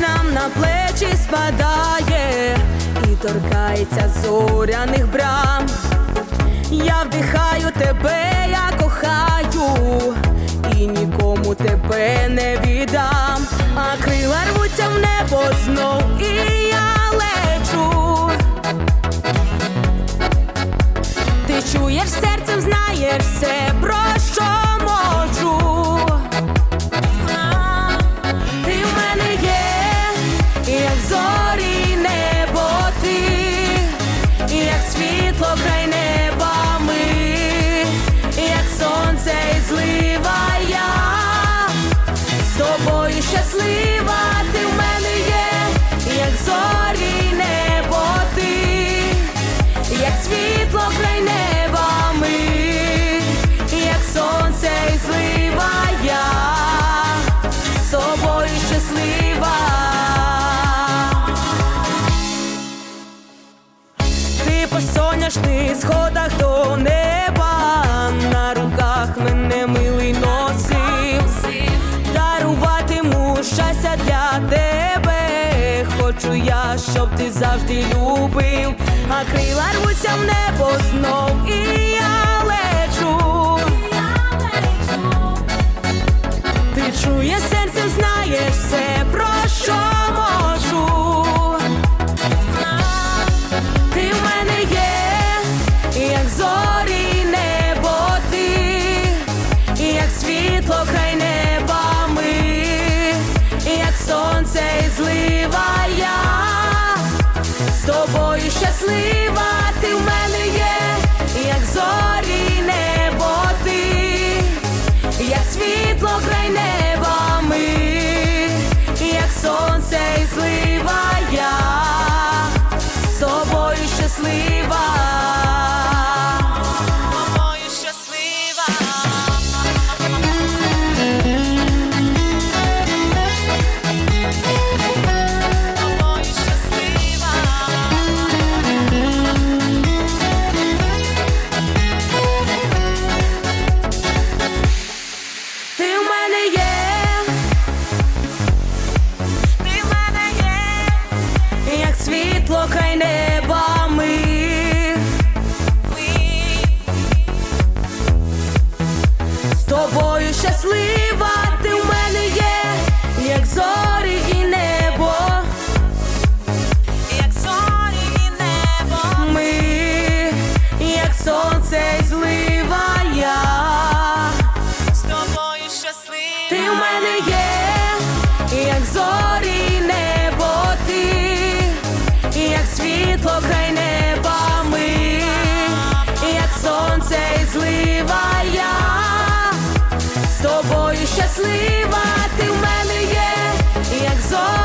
на плечі спадає і торкається зоряних брам. Я вдихаю тебе, я кохаю, і нікому тебе не віддам. А крила рвуться в небо знов, і я щаслива, ти в мене є, як зорі небо ти, як світло край неба ми, як сонце і злива я, з тобою щаслива. Ти по соняшних сходах тебе. Хочу я, щоб ти завжди любив, а крила рвуся в небо знов, сонце злива я, з тобою щаслива, щаслива, ти в мене є, як зорі і небо. Як зорі і небо. Ми, як сонце і злива я. З тобою щаслива. Ти в мене є, як зорі і небо ти, як світло тобою щаслива, ти в мене є, як зо.